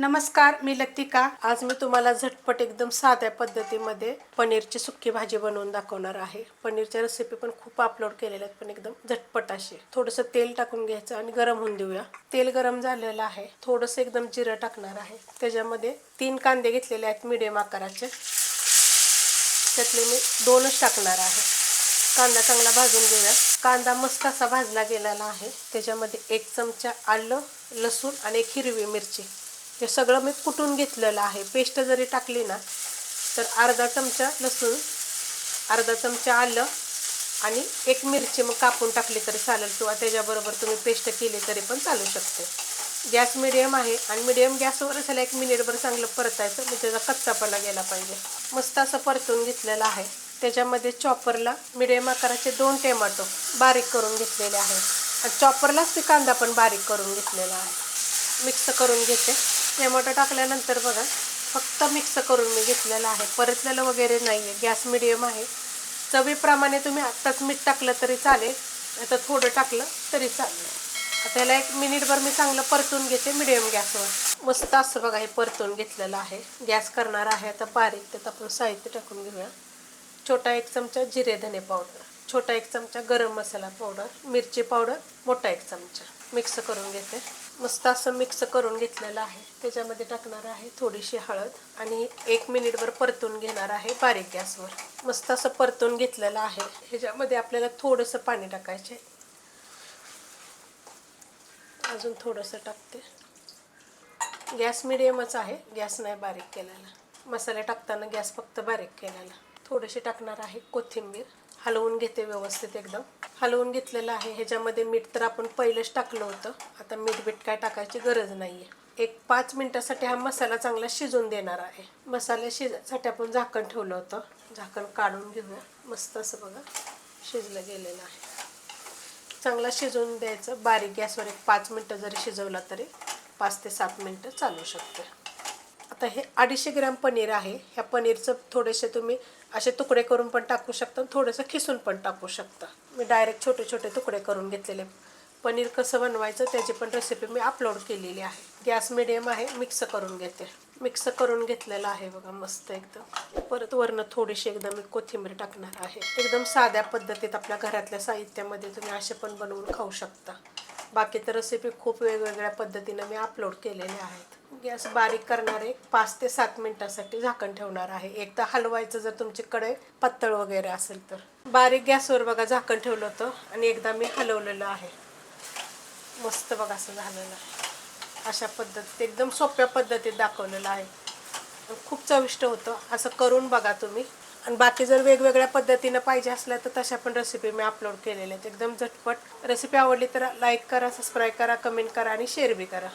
नमस्कार मी लतिका. आज मी तुम्हाला झटपट एकदम साध्या पद्धतीमध्ये पनीरची सुक्की भाजी बनवून दाखवणार आहे. पनीरच्या रेसिपी पण खूप अपलोड केलेल्या आहेत पण एकदम झटपट अशी. थोडंसं तेल टाकून घ्यायचं आणि गरम होऊन देऊया. तेल गरम झालेलं आहे. थोडंसं एकदम जिरं टाकणार आहे. त्याच्यामध्ये तीन कांदे घेतलेले आहेत मिडियम आकाराचे. त्यातले मी दोनच टाकणार आहे. कांदा चांगला भाजून घेऊया. कांदा मस्त असा भाजला गेलेला आहे. त्याच्यामध्ये एक चमचा आलं लसूण आणि एक हिरवी मिरची. हे सगळं मी कुटून घेतलेलं आहे. पेस्ट जरी टाकली ना तर अर्धा चमचा लसूण अर्धा चमचा आलं आणि एक मिरची मग कापून टाकली तरी चालेल किंवा त्याच्याबरोबर तुम्ही पेस्ट केली तरी पण चालू शकते. गॅस मिडियम आहे आणि मिडियम गॅसवर असायला एक मिनिटभर चांगलं परतायचं म्हणजे त्याचा कच्चापणा गेला पाहिजे. मस्त असं परतून घेतलेलं आहे. त्याच्यामध्ये चॉपरला मिडियम आकाराचे दोन टोमॅटो बारीक करून घेतलेले आहेत आणि चॉपरलाच ते कांदा पण बारीक करून घेतलेला आहे. मिक्स करून घेते. टोमॅटो टाकल्यानंतर बघा फक्त मिक्स करून मी घेतलेलं आहे. परतलेलं वगैरे नाही आहे गॅस मिडियम आहे. चवीप्रमाणे तुम्ही आत्ताच मीठ टाकलं तरी चालेल. आता थोडं टाकलं तरी चालेल. आता याला एक मिनिटभर मी चांगलं परतून घेते मिडियम गॅसवर. मस्त असं बघा हे परतून घेतलेलं आहे. गॅस करणार आहे आता बारीक. त्यात आपण साहित्य टाकून घेऊया. छोटा एक चमचा जिरे धने पावडर छोटा एक चमचा गरम मसाला पावडर मिरची पावडर मोठा एक चमचा. मिक्स करून घेते. मस्त असं मिक्स करून घेतलेलं आहे. त्याच्यामध्ये टाकणार आहे थोडीशी हळद आणि एक मिनिटभर परतून घेणार आहे बारीक गॅसवर. मस्त असं परतून घेतलेलं आहे. ह्याच्यामध्ये आपल्याला थोडंसं पाणी टाकायचे. अजून थोडंसं टाकते. गॅस मिडियमच आहे. गॅस नाही बारीक केलेला. मसाले टाकताना गॅस फक्त बारीक केलेला. थोडीशी टाकणार आहे कोथिंबीर. हलवून घेते व्यवस्थित एकदम. हलवून घेतलेलं आहे. ह्याच्यामध्ये मीठ तर आपण पहिलंच टाकलं होतं. आता मीठ बीठ काय टाकायची गरज नाही आहे एक पाच मिनटासाठी हा मसाला चांगला शिजून देणार आहे. मसाला शिजायसाठी आपण झाकण ठेवलं होतं. झाकण काढून घेऊया. मस्त असं बघा शिजलं गेलेलं आहे. चांगला शिजवून द्यायचं. बारीक गॅसवर एक पाच मिनटं जरी शिजवला तरी पाच ते सात मिनटं चालू शकते. आता हे अडीचशे ग्रॅम पनीर आहे. ह्या पनीरचं थोडेसे तुम्ही असे तुकडे करून पण टाकू शकता थोडंसं खिसून पण टाकू शकता. मी डायरेक्ट छोटे छोटे तुकडे करून घेतलेले. पनीर कसं बनवायचं त्याची पण रेसिपी मी अपलोड केलेली आहे. गॅस मिडियम आहे मिक्स करून घेते. मिक्स करून घेतलेलं आहे बघा मस्त एकदम. परत वरनं थोडीशी एकदम मी कोथिंबीर टाकणार आहे. एकदम साध्या पद्धतीत आपल्या घरातल्या साहित्यामध्ये तुम्ही असे पण बनवून खाऊ शकता. बाकी तर रेसिपी खूप वेगवेगळ्या पद्धतीनं मी अपलोड केलेल्या आहेत. गॅस बारीक करणार आहे. पाच ते सात मिनिटासाठी झाकण ठेवणार आहे. एकदा हलवायचं जर तुमची कडे पातळ वगैरे असेल तर. बारीक गॅसवर बघा झाकण ठेवलं होतं आणि एकदा मी हलवलेलं आहे. मस्त बघा असं झालेलं आहे. अशा पद्धतीत एकदम सोप्या पद्धतीत दाखवलेलं आहे. खूप चविष्ट होतं. असं करून बघा तुम्ही. आणि बाकी जर वेगवेगळ्या पद्धतीनं पाहिजे असल्या तर तशा पण रेसिपी मी अपलोड केलेल्या आहेत. एकदम झटपट. रेसिपी आवडली तर लाईक करा सबस्क्राईब करा कमेंट करा आणि शेअर बी करा.